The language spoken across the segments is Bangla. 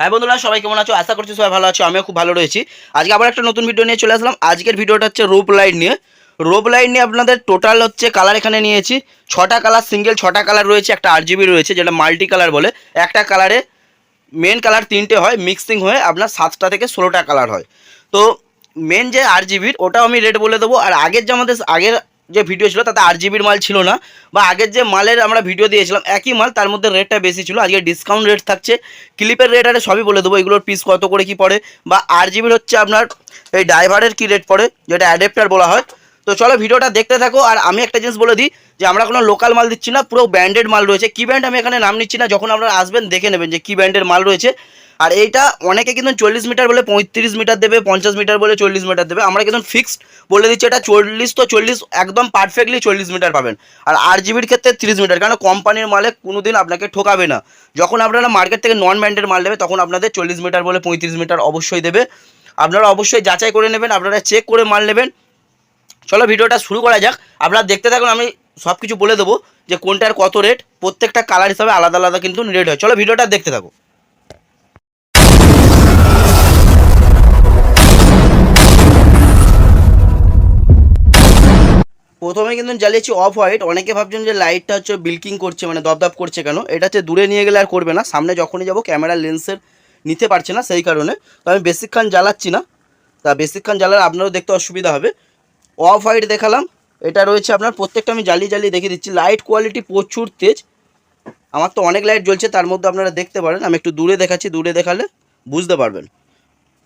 হ্যাঁ বন্ধুরা, সবাই কেমন আছো? আশা করছি সবাই ভালো আছো, আমিও খুব ভালো রয়েছি। আজকে আবার একটা নতুন ভিডিও নিয়ে চলে আসলাম। আজকের ভিডিওটা হচ্ছে রোপ লাইট নিয়ে। রোপ লাইট নিয়ে আপনাদের টোটাল হচ্ছে কালার এখানে নিয়েছি। ছটা কালার সিঙ্গেল ছটা কালার রয়েছে, একটা আরজিবি রয়েছে, যেটা মাল্টি কালার বলে। একটা কালারে মেন কালার তিনটে হয় মিক্সিং হয়ে আপনার সাতটা থেকে ষোলোটা কালার হয়। তো মেন যে আর জিবির ওটাও আমি রেট বলে দেবো। আর আগের যে আমাদের, আগের যে ভিডিও ছিল, তাতে আর জিবির মাল ছিল না। বা আগের যে মালের আমরা ভিডিও দিয়েছিলাম, একই মাল, তার মধ্যে রেটটা বেশি ছিল। আজকে ডিসকাউন্ট রেট থাকছে। ক্লিপের রেট আরে সবই বলে দেবো, এগুলোর পিস কত করে কি পড়ে। বা আর জিবির হচ্ছে আপনার, এই ড্রাইভারের কি রেট পড়ে, যেটা অ্যাডাপ্টার বলা হয়। তো চলো ভিডিওটা দেখতে থাকো, আর আমি একটা জিনিস বলে দিই, যে আমরা কোনো লোকাল মাল দিচ্ছি না, পুরো ব্র্যান্ডেড মাল রয়েছে। কি ব্র্যান্ড আমি এখানে নাম নিচ্ছি না, যখন আপনারা আসবেন দেখে নেবেন যে কি ব্র্যান্ডের মাল রয়েছে। আর এইটা অনেকে কিন্তু চল্লিশ মিটার বলে পঁয়ত্রিশ মিটার দেবে, পঞ্চাশ মিটার বলে চল্লিশ মিটার দেবে। আমরা কিন্তু ফিক্সড বলে দিচ্ছি এটা চল্লিশ তো চল্লিশ একদম পারফেক্টলি চল্লিশ মিটার পাবেন। আর আট জিবির ক্ষেত্রে তিরিশ মিটার কারণ কোম্পানির মালে কোনোদিন আপনাকে ঠকাবে না। যখন আপনারা মার্কেট থেকে নন ব্র্যান্ডের মাল নেবে, তখন আপনাদের চল্লিশ মিটার বলে পঁয়ত্রিশ মিটার অবশ্যই দেবে। আপনারা অবশ্যই যাচাই করে নেবেন, আপনারা চেক করে মাল নেবেন। চলো ভিডিওটা শুরু করা যাক। আপনারা দেখতে থাকুন, আমি সব কিছু বলে দেবো যে কোনটার কত রেট প্রত্যেকটা কালার হিসাবে আলাদা আলাদা কিন্তু রেট হয়। চলো ভিডিওটা দেখতে থাকো প্রথমে কিন্তু জ্বালিয়েছি অফ হোয়াইট অনেকে ভাবছেন যে লাইটটা হচ্ছে বিলকিং করছে মানে দপদপ করছে কেন? এটা হচ্ছে দূরে নিয়ে গেলে আর করবে না। সামনে যখনই যাব ক্যামেরা লেন্সের নিতে পারছে না সেই কারণে। তো আমি বেশিক্ষণ জ্বালাচ্ছি না। তা বেশিক্ষণ জ্বালালে আপনারও দেখতে অসুবিধা হবে। অফ হোয়াইট দেখালাম। এটা রয়েছে আপনার প্রত্যেকটা আমি জ্বালিয়ে জ্বালিয়ে দেখিয়ে দিচ্ছি। লাইট কোয়ালিটি প্রচুর তেজ। আমার তো অনেক লাইট জ্বলছে, তার মধ্যে আপনারা দেখতে পারেন। আমি একটু দূরে দেখাচ্ছি, দূরে দেখালে বুঝতে পারবেন।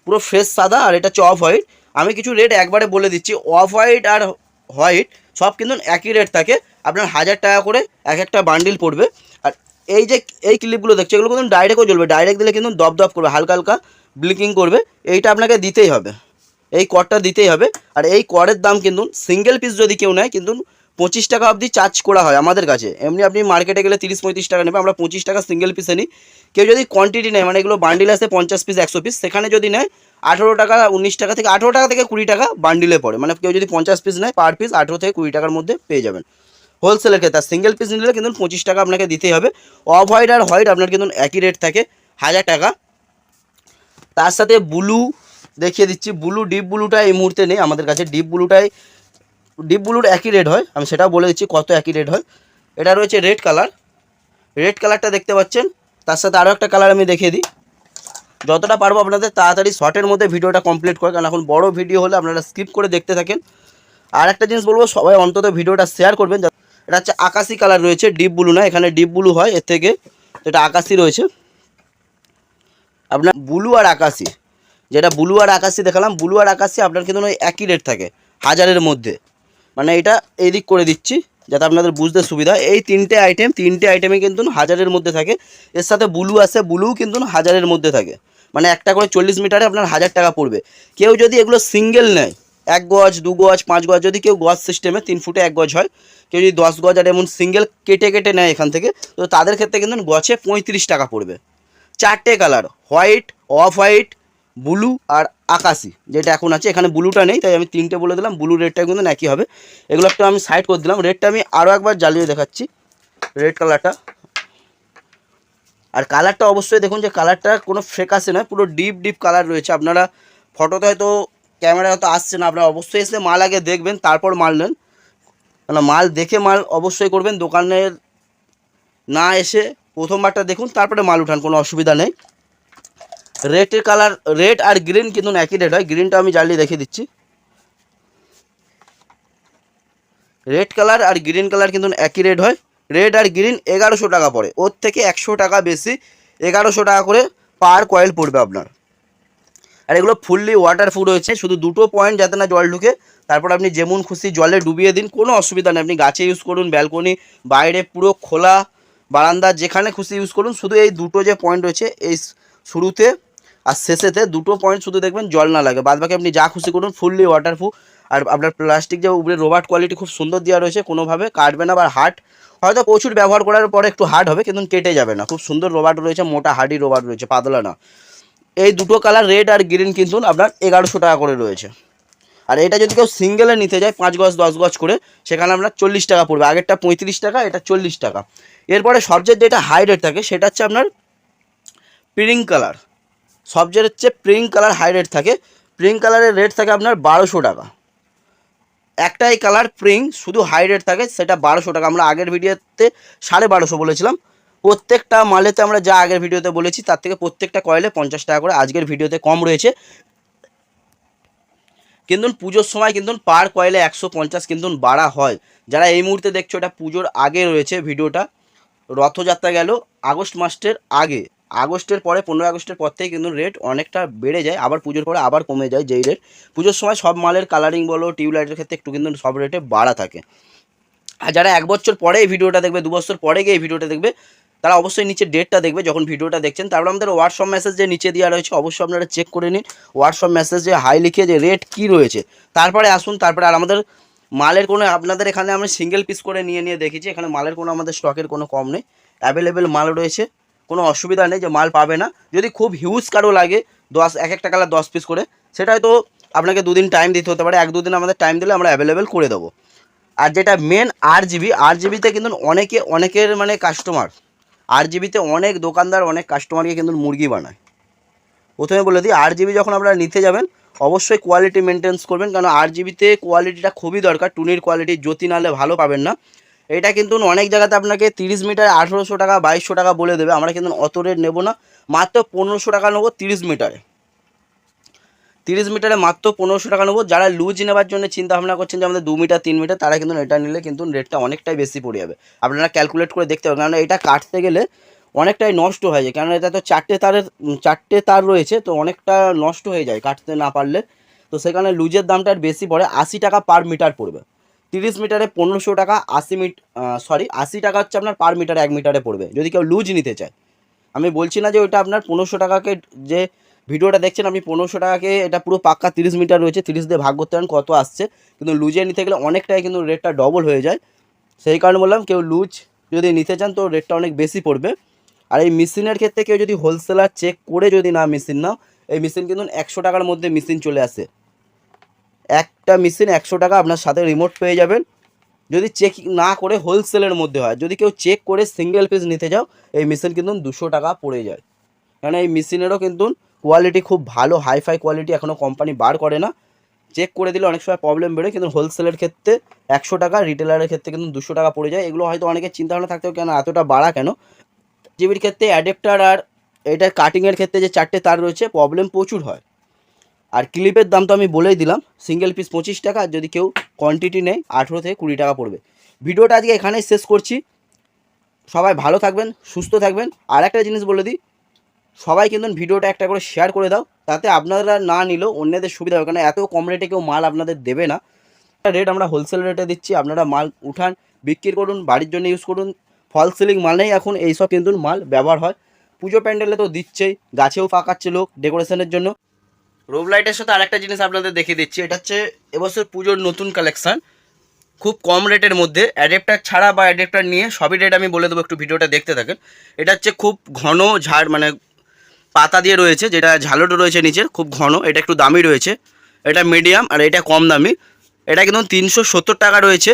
পুরো ফ্রেশ সাদা আর এটা হচ্ছে অফ হোয়াইট আমি কিছু রেট একবারে বলে দিচ্ছি। অফ হোয়াইট আর হোয়াইট সব কিন্তু একই রেট থাকে। আপনার হাজার টাকা করে এক একটা বান্ডিল পড়বে। আর এই যে, এই ক্লিপগুলো দেখছে, এগুলো কিন্তু ডাইরেক্টও জ্বলবে ডাইরেক্ট দিলে কিন্তু দপ দপ করবে, হালকা হালকা ব্লিকিং করবে। এইটা আপনাকে দিতেই হবে। এই করটা দিতেই হবে। আর এই করের দাম কিন্তু সিঙ্গেল পিস যদি কেউ নেয়, কিন্তু পঁচিশ টাকা অবধি চার্জ করা হয় আমাদের কাছে। এমনি আপনি মার্কেটে গেলে তিরিশ পঁয়ত্রিশ টাকা নেবে, আমরা পঁচিশ টাকা সিঙ্গেল পিসে নিই। কেউ যদি কোয়ান্টিটি নেয় মানে এগুলো বান্ডিল আসে পঞ্চাশ পিস একশো পিস সেখানে যদি নেয় আঠেরো টাকা, উনিশ টাকা থেকে, আঠেরো টাকা থেকে কুড়ি টাকা বান্ডিলে পড়ে। মানে কেউ যদি পঞ্চাশ পিস নেয় পার পিস আঠেরো থেকে কুড়ি টাকার মধ্যে পেয়ে যাবেন। হোলসেলের ক্ষেত্রে সিঙ্গেল পিস নিলে কিন্তু পঁচিশ টাকা আপনাকে দিতেই হবে। অফ হোয়াইট আর হোয়াইট আপনার কিন্তু একই রেট থাকে, হাজার টাকা। তার সাথে ব্লু দেখিয়ে দিচ্ছি। ব্লু ডিপ ব্লুটা এই মুহূর্তে নেই আমাদের কাছে। ডিপ ব্লুটাই ডিপ ব্লুর একই রেট হয়। আমি সেটাও বলে দিচ্ছি কত একই রেট হয়। এটা রয়েছে রেড কালার রেড কালারটা দেখতে পাচ্ছেন। তার সাথে আরও একটা কালার আমি দেখিয়ে দিই। যতটা পারব আপনাদের তাড়াতাড়ি শর্টের মধ্যে ভিডিওটা কমপ্লিট করে, কারণ এখন বড় ভিডিও হলে আপনারা স্কিপ করে দেখতে থাকেন। আর একটা জিনিস বলব, সবাই অন্তত ভিডিওটা শেয়ার করবেন। এটা হচ্ছে আকাশি কালার রয়েছে ডিপ ব্লু না, এখানে ডিপ ব্লু হয়, এর থেকে এটা আকাশি রয়েছে। আপনার ব্লু আর আকাশি, যেটা ব্লু আর আকাশি দেখালাম ব্লু আর আকাশি আপনার কিন্তু একই রেট থাকে, হাজারের মধ্যে। মানে এটা এদিক করে দিচ্ছি, যাতে আপনাদের বুঝতে সুবিধা। এই তিনটে আইটেম তিনটে আইটেমে কিন্তু হাজারের মধ্যে থাকে। এর সাথে ব্লু আছে ব্লুও কিন্তু হাজারের মধ্যে থাকে। মানে একটা করে চল্লিশ মিটারে আপনার হাজার টাকা পড়বে। কেউ যদি এগুলো সিঙ্গেল নেয়, এক গজ, দু গজ, পাঁচ গজ, যদি কেউ গজ সিস্টেমে তিন ফুটে এক গজ হয়, কেউ যদি দশ গজ আর এমন সিঙ্গেল কেটে কেটে নেয় এখান থেকে, তো তাদের ক্ষেত্রে কিন্তু গছে পঁয়ত্রিশ টাকা পড়বে। চারটে colour white off white blue আর আকাশি, যেটা এখন আছে। এখানে ব্লুটা নেই, তাই আমি তিনটে বলে দিলাম। ব্লু রেডটা কিন্তু একই হবে। এগুলো একটা আমি সাইড করে দিলাম। রেডটা আমি আরও একবার জ্বালিয়ে দেখাচ্ছি। রেড কালারটা আর কালারটা অবশ্যই দেখুন যে কালারটা কোনো ফ্রেকাসে নয়, পুরো ডিপ ডিপ কালার রয়েছে। আপনারা ফটোতে হয়তো ক্যামেরা হয়তো আসছে না, আপনারা অবশ্যই এসে মাল আগে দেখবেন, তারপর মাল নেন। কেন মাল দেখে মাল অবশ্যই করবেন দোকানের না এসে প্রথমবারটা দেখুন, তারপরে মাল উঠান, কোনো অসুবিধা নেই। রেডের কালার রেড আর গ্রিন কিন্তু একই রেড হয়। গ্রিনটা আমি জ্বালিয়ে দেখিয়ে দিচ্ছি। রেড কালার আর গ্রিন কালার কিন্তু একই রেড হয়। রেড আর গ্রিন এগারোশো টাকা পড়ে। ওর থেকে একশো টাকা বেশি এগারোশো টাকা করে পার কয়েল পড়বে আপনার। আর এগুলো ফুললি ওয়াটারপ্রুফ রয়েছে, শুধু দুটো পয়েন্ট যাতে না জল ঢুকে। তারপর আপনি যেমন খুশি জলে ডুবিয়ে দিন, কোনো অসুবিধা নেই। আপনি গাছে ইউজ করুন ব্যালকনি বাইরে পুরো খোলা বারান্দা, যেখানে খুশি ইউজ করুন। শুধু এই দুটো যে পয়েন্ট রয়েছে, এই শুরুতে আর শেষেতে দুটো পয়েন্ট শুধু দেখবেন জল না লাগে। বাদ বাকি আপনি যা খুশি করুন ফুললি ওয়াটারপ্রুফ আর আপনার প্লাস্টিক যে উপরে রোবার্ট কোয়ালিটি খুব সুন্দর দেওয়া রয়েছে কোনোভাবে কাটবে না বা হার্ড হয়তো প্রচুর ব্যবহার করার পরে একটু হার্ড হবে, কিন্তু কেটে যাবে না। খুব সুন্দর রোবার্ট রয়েছে, মোটা হার্ডি রোবার্ট রয়েছে, পাতলা না। এই দুটো কালার রেড আর গ্রিন কিন্তু আপনার এগারোশো টাকা করে রয়েছে। আর এটা যদি কেউ সিঙ্গেলে নিতে যায়, পাঁচ গজ, দশ গজ করে, সেখানে আপনার চল্লিশ টাকা পড়বে। আগেরটা পঁয়ত্রিশ টাকা, এটা চল্লিশ টাকা। এরপরে সবচেয়ে যেটা হাই রেট থাকে, সেটা হচ্ছে আপনার পিঙ্ক কালার সবচেয়ে হচ্ছে পিঙ্ক কালার হাই রেট থাকে। পিঙ্ক কালারের রেট থাকে আপনার বারোশো টাকা। একটাই কালার প্রিং শুধু হাই রেট থাকে, সেটা বারোশো টাকা। আমরা আগের ভিডিওতে সাড়ে বারোশো বলেছিলাম। প্রত্যেকটা মালেতে আমরা যা আগের ভিডিওতে বলেছি, তার থেকে প্রত্যেকটা কয়েলে পঞ্চাশ টাকা করে আজকের ভিডিওতে কম রয়েছে। কিন্তু পুজোর সময় কিন্তু পার কয়েলে একশো পঞ্চাশ কিন্তু বাড়া হয়। যারা এই মুহূর্তে দেখছ, এটা পুজোর আগে রয়েছে ভিডিওটা। রথযাত্রা গেল আগস্ট মাসের আগে। আগস্টের পরে, পনেরোই আগস্টের পর থেকে কিন্তু রেট অনেকটা বেড়ে যায়, আবার পুজোর পরে আবার কমে যায় যেই রেট পুজোর সময় সব মালের কালারিং বলো, টিউবলাইটের ক্ষেত্রে একটু কিন্তু সব রেটে বাড়া থাকে। আর যারা এক বছর পরে এই ভিডিওটা দেখবে, দু বছর পরে গিয়ে এই ভিডিওটা দেখবে, তারা অবশ্যই নিচে ডেটটা দেখবে, যখন ভিডিওটা দেখছেন। তারপর আমাদের হোয়াটসঅ্যাপ মেসেজ যে নিচে দেওয়া রয়েছে, অবশ্যই আপনারা চেক করে নিন। হোয়াটসঅ্যাপ মেসেজে হাই লিখে যে রেট কী রয়েছে। তারপরে আসুন, তারপরে আর আমাদের মালের কোনো, আপনাদের এখানে আমি সিঙ্গেল পিস করে নিয়ে নিয়ে দেখেছি। এখানে মালের কোনো আমাদের স্টকের কোনো কম নেই। অ্যাভেলেবেল মাল রয়েছে। কোনো অসুবিধা নেই যে মাল পাবে না। যদি খুব হিউজ কারও লাগে, দশ, এক একটা কালার দশ পিস করে, সেটা হয়তো আপনাকে দুদিন টাইম দিতে হতে পারে, এক দুদিন আমাদের টাইম দিলে আমরা অ্যাভেলেবেল করে দেবো। আর যেটা মেন আর জিবি আর জিবিতে কিন্তু অনেকে, অনেকের মানে কাস্টমার আর জিবিতে অনেক দোকানদার, অনেক কাস্টমারকে কিন্তু মুরগি বানায়। প্রথমে বলে দিই আর জিবি যখন আপনারা নিতে যাবেন, অবশ্যই কোয়ালিটি মেনটেন্স করবেন, কারণ আর জিবিতে কোয়ালিটিটা খুবই দরকার, টুনির কোয়ালিটি জ্যোতি নালে ভালো পাবেন না। এটা কিন্তু অনেক জায়গাতে আপনাকে তিরিশ মিটার আঠেরোশো টাকা, বাইশশো টাকা বলে দেবে। আমরা কিন্তু অত রেট নেব না। মাত্র পনেরোশো টাকা নেব তিরিশ মিটারে। তিরিশ মিটারে মাত্র পনেরোশো টাকা নেব। যারা লুজ নেওয়ার জন্য চিন্তা ভাবনা করছেন যে আমাদের দু মিটার, তিন মিটার, তারা কিন্তু এটা নিলে কিন্তু রেটটা অনেকটাই বেশি পড়ে যাবে। আপনারা ক্যালকুলেট করে দেখতে পাবেন। কারণ এটা কাটতে গেলে অনেকটাই নষ্ট হয়ে যায়। কারণ এটা তো চারটে তারের, চারটে তার রয়েছে, তো অনেকটা নষ্ট হয়ে যায় কাটতে না পারলে। তো সেখানে লুজের দামটা বেশি পড়ে। আশি টাকা পার মিটার পড়বে। তিরিশ মিটারে পনেরোশো টাকা, আশি মিট সরি আশি টাকা হচ্ছে আপনার পার মিটার এক মিটারে পড়বে। যদি কেউ লুজ নিতে চায়। আমি বলছি না যে ওইটা আপনার পনেরোশো টাকাকে যে ভিডিওটা দেখছেন, আপনি পনেরোশো টাকাকে এটা পুরো পাক্কা তিরিশ মিটার রয়েছে, তিরিশ দিয়ে ভাগ করতে পারেন, কত আসছে। কিন্তু লুজে নিতে গেলে অনেকটাই কিন্তু রেটটা ডবল হয়ে যায়। সেই কারণে বললাম, কেউ লুজ যদি নিতে চান, তো রেটটা অনেক বেশি পড়বে। আর এই মেশিনের ক্ষেত্রে কেউ যদি হোলসেলার চেক করে যদি না মেশিন নাও, এই মেশিন কিন্তু একশো টাকার মধ্যে মেশিন চলে আসে। একটা মেশিন একশো টাকা আপনার সাথে রিমোট পেয়ে যাবেন। যদি চেক না করে হোলসেলের মধ্যে হয়, যদি কেউ চেক করে সিঙ্গেল পিস নিতে যাও এই মেশিন কিন্তু দুশো টাকা পড়ে যায়। কারণ এই মেশিনেরও কিন্তু কোয়ালিটি খুব ভালো হাইফাই কোয়ালিটি এখনও কোম্পানি বার করে না। চেক করে দিলে অনেক সময় প্রবলেম বেরোয়, কিন্তু হোলসেলের ক্ষেত্রে একশো টাকা রিটেলারের ক্ষেত্রে কিন্তু দুশো টাকা পড়ে যায়। এগুলো হয়তো অনেকের চিন্তা ভাবনা থাকতেও কেন এতটা বাড়া কেন? জিবির ক্ষেত্রে অ্যাডাপ্টার আর এটা কাটিংয়ের ক্ষেত্রে যে চারটে তার রয়েছে প্রবলেম প্রচুর হয়। আর ক্লিপের দাম তো আমি বলেই দিলাম সিঙ্গেল পিস পঁচিশ টাকা, যদি কেউ কোয়ান্টিটি নেয়, আঠেরো থেকে কুড়ি টাকা পড়বে। ভিডিওটা আজকে এখানেই শেষ করছি। সবাই ভালো থাকবেন, সুস্থ থাকবেন। আর একটা জিনিস বলে দিই, সবাই কিন্তু ভিডিওটা একটা করে শেয়ার করে দাও, তাতে আপনারা না নিলেও অন্যদের সুবিধা হবে। কারণ এত কম রেটে কেউ মাল আপনাদের দেবে না। রেট আমরা হোলসেল রেটে দিচ্ছি, আপনারা মাল উঠান, বিক্রি করুন, বাড়ির জন্য ইউজ করুন। ফল সিলিং মানেই এখন, এইসব কিন্তু মাল ব্যবহার হয়। পুজো প্যান্ডেলে তো দিচ্ছেই, গাছেও পাকাচ্ছে লোক ডেকোরেশনের জন্য। রোব লাইটের সাথে আরেকটা জিনিস আপনাদের দেখিয়ে দিচ্ছি, এটা হচ্ছে এবছর পুজোর নতুন কালেকশান খুব কম রেটের মধ্যে অ্যাডাপ্টার ছাড়া বা অ্যাডাপ্টার নিয়ে সবই রেট আমি বলে দেবো, একটু ভিডিওটা দেখতে থাকেন। এটা হচ্ছে খুব ঘন ঝাড় মানে পাতা দিয়ে রয়েছে, যেটা ঝালটো রয়েছে নিচের খুব ঘন, এটা একটু দামি রয়েছে। এটা মিডিয়াম আর এটা কম দামি। এটা কিন্তু তিনশো সত্তর টাকা রয়েছে।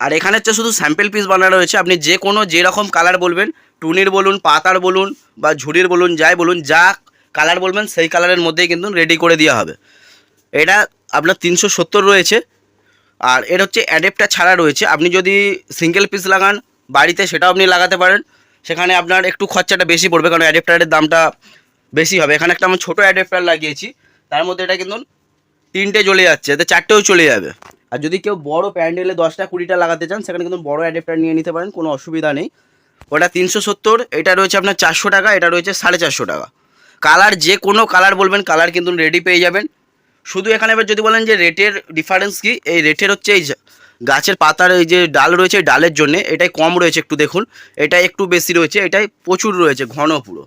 আর এখানে হচ্ছে শুধু স্যাম্পেল পিস বানানো রয়েছে। আপনি যে কোনো যেরকম কালার বলবেন, টুনির বলুন, পাতার বলুন বা ঝুড়ির বলুন, যাই বলুন, যা কালার বলবেন, সেই কালারের মধ্যেই কিন্তু রেডি করে দেওয়া হবে। এটা আপনার তিনশো সত্তর রয়েছে, আর এর হচ্ছে অ্যাডেপ্টার ছাড়া রয়েছে। আপনি যদি সিঙ্গেল পিস লাগান, বাড়িতে সেটাও আপনি লাগাতে পারেন। সেখানে আপনার একটু খরচাটা বেশি পড়বে, কারণ অ্যাডেপ্টারের দামটা বেশি হবে। এখানে একটা আমি ছোটো অ্যাডেপ্টার লাগিয়েছি, তার মধ্যে এটা কিন্তু তিনটে চলে যাচ্ছে, এতে চারটেও চলে যাবে। আর যদি কেউ বড় প্যান্ডেলে দশটা কুড়িটা লাগাতে চান, সেখানে কিন্তু বড় অ্যাডেপ্টার নিয়ে নিতে পারেন, কোনো অসুবিধা নেই। ওটা তিনশো সত্তর, এটা রয়েছে আপনার চারশো টাকা, এটা রয়েছে সাড়ে চারশো টাকা। কালার যে কোনো কালার বলবেন কালার কিন্তু রেডি পেয়ে যাবেন। শুধু এখানে এবার যদি বলেন যে রেটের ডিফারেন্স কি, এই রেটের হচ্ছে এই গাছের পাতার এই যে ডাল রয়েছে, ডালের জন্য এটাই কম রয়েছে একটু দেখুন। এটা একটু বেশি রয়েছে, এটাই প্রচুর রয়েছে, ঘন পুরো।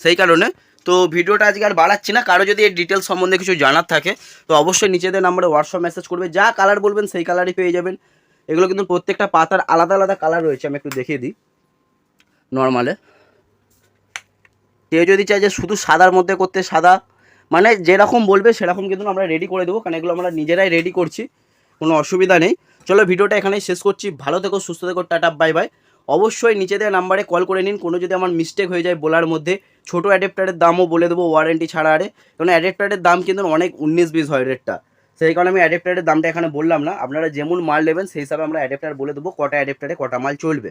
সেই কারণে তো ভিডিওটা আজকে আর বাড়াচ্ছি না, কারও যদি এই ডিটেলস সম্বন্ধে কিছু জানার থাকে, তো অবশ্যই নিচেদের নাম্বারে হোয়াটসঅ্যাপ মেসেজ করবে, যা কালার বলবেন সেই কালারই পেয়ে যাবেন। এগুলো কিন্তু প্রত্যেকটা পাতার আলাদা আলাদা কালার রয়েছে, আমি একটু দেখিয়ে দিই। নর্মালে কেউ যদি চায় যে শুধু সাদার মধ্যে করতে সাদা মানে যেরকম বলবে সেরকম কিন্তু আমরা রেডি করে দেবো, কারণ এগুলো আমরা নিজেরাই রেডি করছি, কোনো অসুবিধা নেই। চলো ভিডিওটা এখানেই শেষ করছি, ভালো থেকো, সুস্থ থেকো, টাটা বাই বাই অবশ্যই নিচে দেওয়া নাম্বারে কল করে নিন, কোনো যদি আমার মিস্টেক হয়ে যায় বলার মধ্যে, ছোটো অ্যাডাপ্টারের দামও বলে দেবো ওয়ারেন্টি ছাড়া আরে, কারণ অ্যাডাপ্টারের দাম কিন্তু অনেক উনিশ বিশ হয় রেটটা সেই কারণে আমি অ্যাডাপ্টারের দামটা এখানে বললাম না, আপনারা যেমন মাল নেবেন সেই হিসাবে আমরা অ্যাডাপ্টার বলে দেবো, কটা অ্যাডাপ্টারে কটা মাল চলবে।